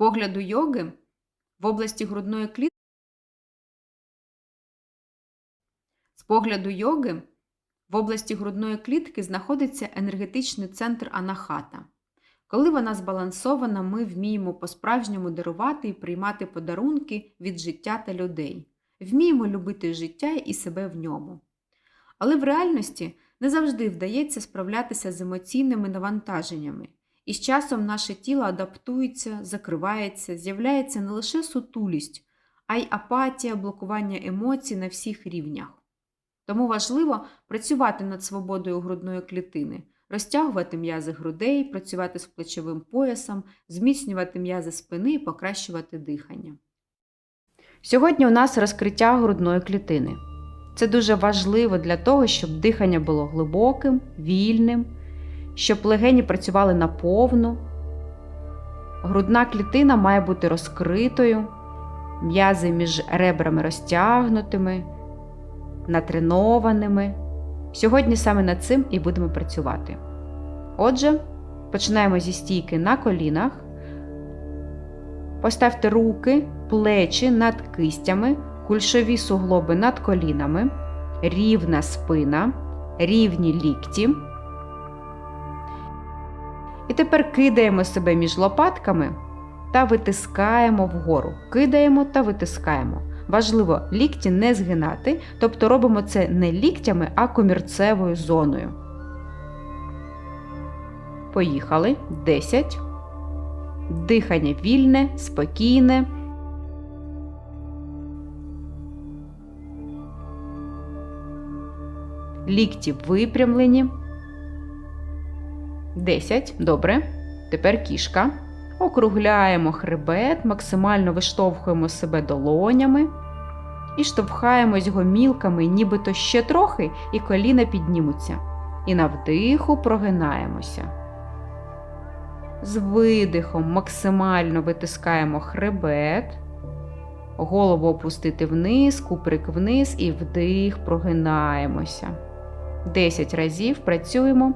погляду йоги в області грудної клітки з погляду йоги в області грудної клітки знаходиться енергетичний центр анахата. Коли вона збалансована, ми вміємо по-справжньому дарувати і приймати подарунки від життя та людей, вміємо любити життя і себе в ньому. Але в реальності не завжди вдається справлятися з емоційними навантаженнями, і з часом наше тіло адаптується, закривається, з'являється не лише сутулість, а й апатія, блокування емоцій на всіх рівнях. Тому важливо працювати над свободою грудної клітини, розтягувати м'язи грудей, працювати з плечовим поясом, зміцнювати м'язи спини і покращувати дихання. Сьогодні у нас розкриття грудної клітини. Це дуже важливо для того, щоб дихання було глибоким, вільним, щоб легені працювали наповну. Грудна клітина має бути розкритою, м'язи між ребрами розтягнутими, натренованими. Сьогодні саме над цим і будемо працювати. Отже, починаємо зі стійки на колінах. Поставте руки, плечі над кистями, кульшові суглоби над колінами, рівна спина, рівні лікті. І тепер кидаємо себе між лопатками та витискаємо вгору. Кидаємо та витискаємо. Важливо лікті не згинати, тобто робимо це не ліктями, а комірцевою зоною. Поїхали. 10. Дихання вільне, спокійне. Лікті випрямлені. 10. Добре. Тепер кішка. Округляємо хребет, максимально виштовхуємо себе долонями і штовхаємось гомілками, нібито ще трохи, і коліна піднімуться. І на вдиху прогинаємося. З видихом максимально витискаємо хребет, голову опустити вниз, куприк вниз і вдих, прогинаємося. 10 разів працюємо.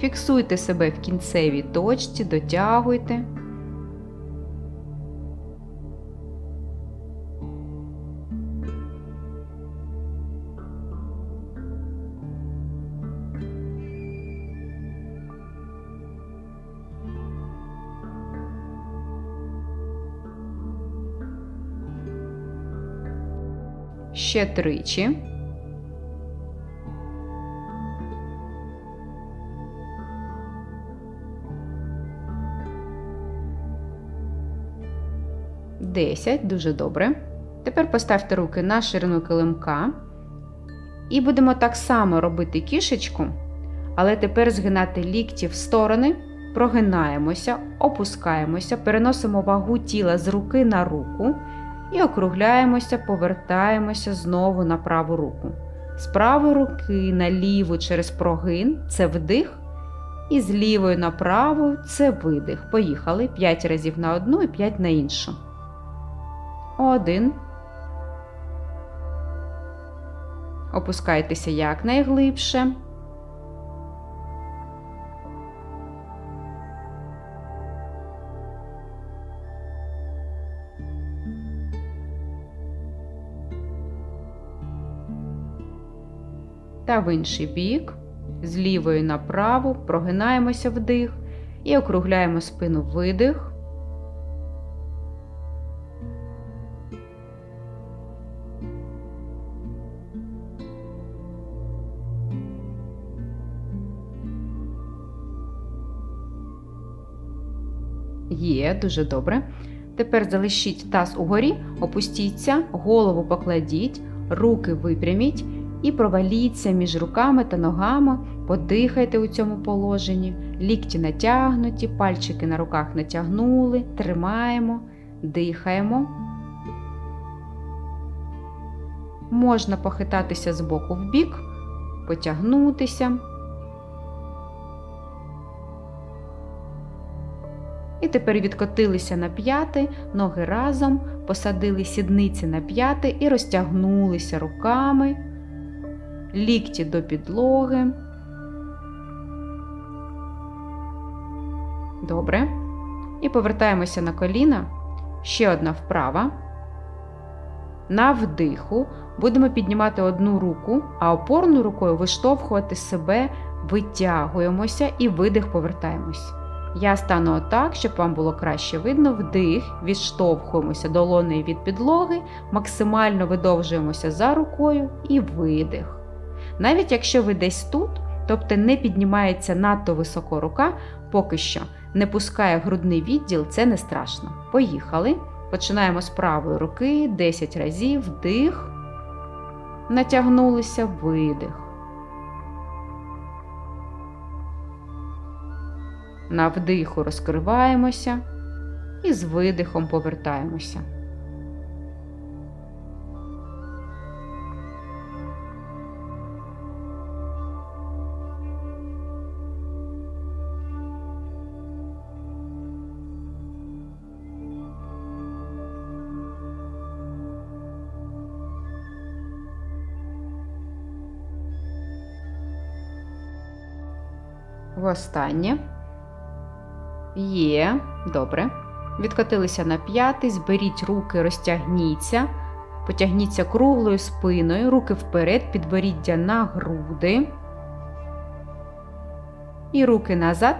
Фіксуйте себе в кінцевій точці, дотягуйте. Ще тричі. Десять, дуже добре. Тепер поставте руки на ширину килимка. І будемо так само робити кішечку, але тепер згинати лікті в сторони, прогинаємося, опускаємося, переносимо вагу тіла з руки на руку і округляємося, повертаємося знову на праву руку. З правої руки на ліву через прогин це вдих. І з лівої на праву це видих. Поїхали 5 разів на одну і 5 на іншу. Один. Опускайтеся якнайглибше. Та в інший бік. З лівої на праву прогинаємося вдих і округляємо спину видих. Є, дуже добре. Тепер залишіть таз угорі, опустіться, голову покладіть, руки випряміть і проваліться між руками та ногами, подихайте у цьому положенні, лікті натягнуті, пальчики на руках натягнули, тримаємо, дихаємо. Можна похитатися з боку в бік, потягнутися. І тепер відкотилися на п'яти, ноги разом, посадили сідниці на п'яти і розтягнулися руками, лікті до підлоги. Добре. І повертаємося на коліна. Ще одна вправа. На вдиху будемо піднімати одну руку, а опорною рукою виштовхувати себе, витягуємося і видих повертаємось. Я стану отак, щоб вам було краще видно. Вдих, відштовхуємося долонею від підлоги, максимально видовжуємося за рукою і видих. Навіть якщо ви десь тут, тобто не піднімається надто високо рука, поки що не пускає грудний відділ, це не страшно. Поїхали. Починаємо з правої руки 10 разів, вдих, натягнулися, видих. На вдиху розкриваємося і з видихом повертаємося. Востаннє. Є, добре. Відкотилися на п'ятий, зберіть руки, розтягніться, потягніться круглою спиною, руки вперед, підборіддя на груди. І руки назад.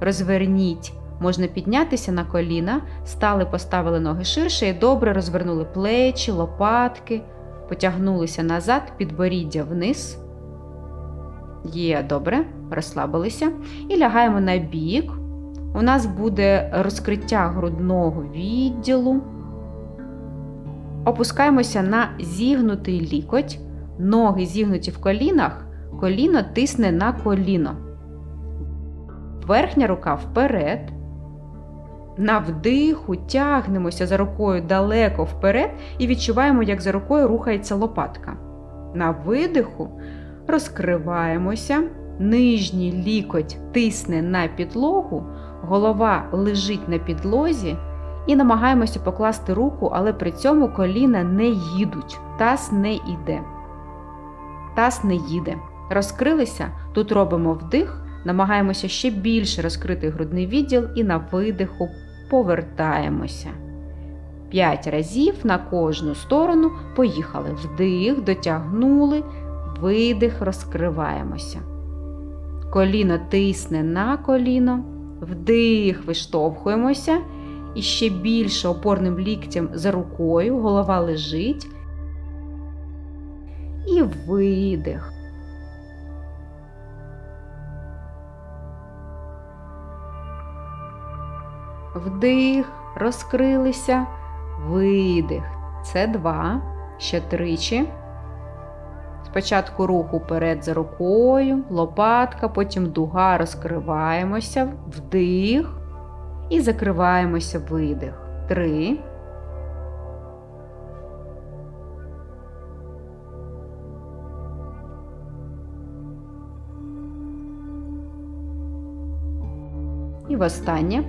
Розверніть. Можна піднятися на коліна, стали, поставили ноги ширше і добре розвернули плечі, лопатки, потягнулися назад, підборіддя вниз. Є, добре, розслабилися. І лягаємо на бік. У нас буде розкриття грудного відділу. Опускаємося на зігнутий лікоть. Ноги зігнуті в колінах, коліно тисне на коліно. Верхня рука вперед. На вдиху тягнемося за рукою далеко вперед і відчуваємо, як за рукою рухається лопатка. На видиху розкриваємося, нижній лікоть тисне на підлогу, голова лежить на підлозі і намагаємося покласти руку, але при цьому коліна не їдуть, таз не йде. Таз не їде. Розкрилися, тут робимо вдих, намагаємося ще більше розкрити грудний відділ і на видиху повертаємося. П'ять разів на кожну сторону поїхали. Вдих, дотягнули, видих, розкриваємося. Коліно тисне на коліно, вдих, виштовхуємося. І ще більше опорним ліктем за рукою, голова лежить. І видих. Вдих, розкрилися, видих. Це два. Ще тричі. Спочатку рух уперед за рукою, лопатка, потім дуга розкриваємося, вдих і закриваємося видих. Три. І востаннє.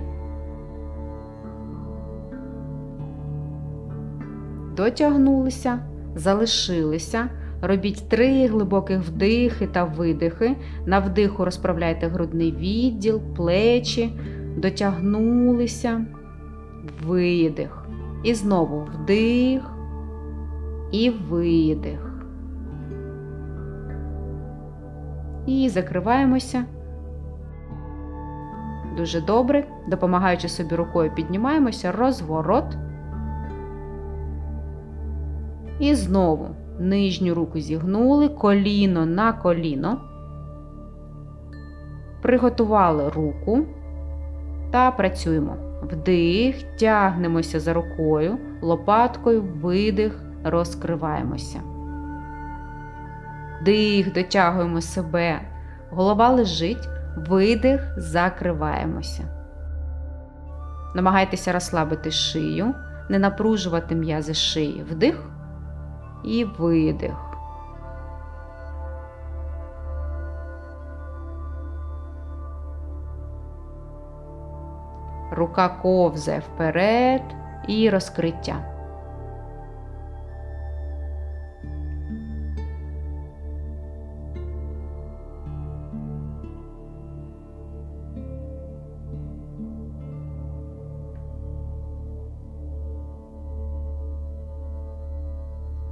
Дотягнулися, залишилися. Робіть три глибоких вдихи та видихи. На вдиху розправляйте грудний відділ, плечі, дотягнулися, видих. І знову вдих і видих. І закриваємося. Дуже добре. Допомагаючи собі рукою, піднімаємося, розворот. І знову нижню руку зігнули, коліно на коліно. Приготували руку та працюємо. Вдих, тягнемося за рукою, лопаткою, видих, розкриваємося. Дих, дотягуємо себе. Голова лежить, видих, закриваємося. Намагайтеся розслабити шию, не напружувати м'язи шиї. Вдих і видих. рука ковзе вперед і розкриття.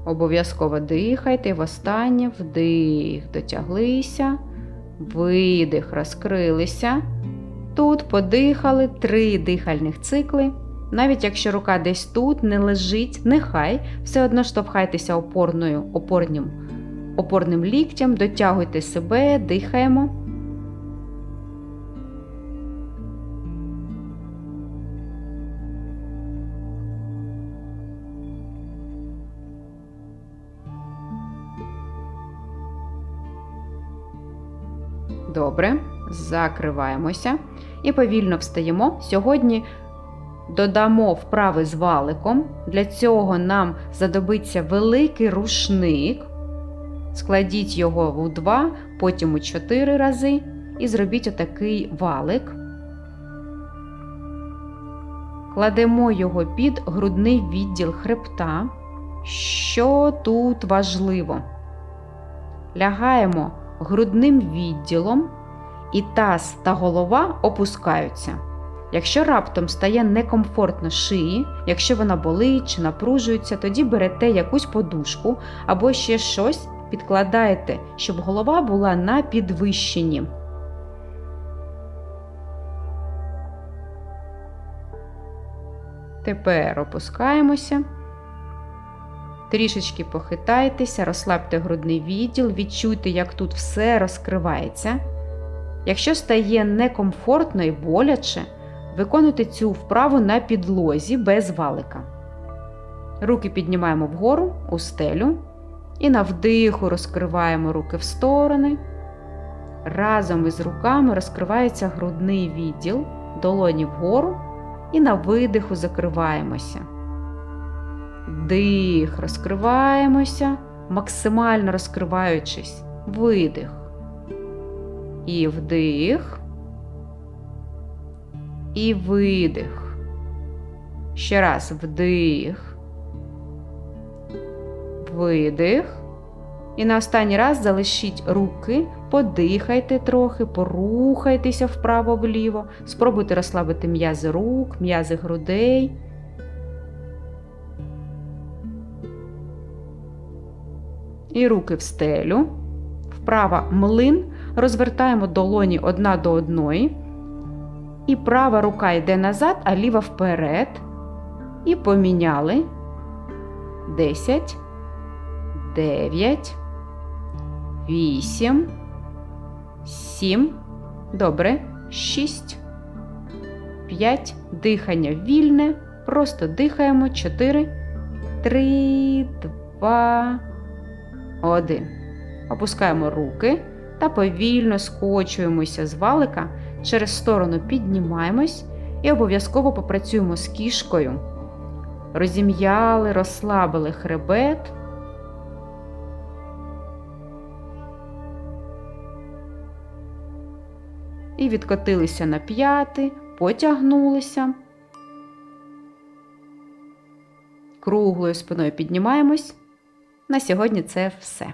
Обов'язково дихайте. Востаннє вдих, дотяглися, видих, розкрилися. Тут подихали три дихальних цикли. Навіть якщо рука десь тут не лежить, нехай все одно штовхайтеся опорною, опорним, опорним ліктям, дотягуйте себе, дихаємо. Добре, закриваємося і повільно встаємо. Сьогодні додамо вправи з валиком. Для цього нам знадобиться великий рушник. Складіть його у два, потім у чотири рази і зробіть отакий валик. Кладемо його під грудний відділ хребта. Що тут важливо? Лягаємо грудним відділом, і таз та голова опускаються. Якщо раптом стає некомфортно шиї, якщо вона болить чи напружується, тоді берете якусь подушку або ще щось підкладаєте, щоб голова була на підвищенні. Тепер опускаємося. Трішечки похитайтеся, розслабте грудний відділ, відчуйте, як тут все розкривається. Якщо стає некомфортно і боляче, виконуйте цю вправу на підлозі без валика. Руки піднімаємо вгору у стелю. І на вдиху розкриваємо руки в сторони. Разом із руками розкривається грудний відділ, долоні вгору. І на видиху закриваємося. Дих, розкриваємося, максимально розкриваючись. Видих. І вдих. І видих. Ще раз вдих. Видих. І на останній раз залишіть руки, подихайте трохи, порухайтеся вправо-вліво, спробуйте розслабити м'язи рук, м'язи грудей. І руки в стелю. Вправа млин. Розвертаємо долоні одна до одної. І права рука йде назад, а ліва вперед. І поміняли. 10, 9, 8, 7. Добре. 6, 5. Дихання вільне. Просто дихаємо. 4, 3, 2, 1. Опускаємо руки та повільно скочуємося з валика, через сторону піднімаємось і обов'язково попрацюємо з кішкою. Розім'яли, розслабили хребет. І відкотилися на п'яти, потягнулися. Круглою спиною піднімаємось. На сьогодні це все.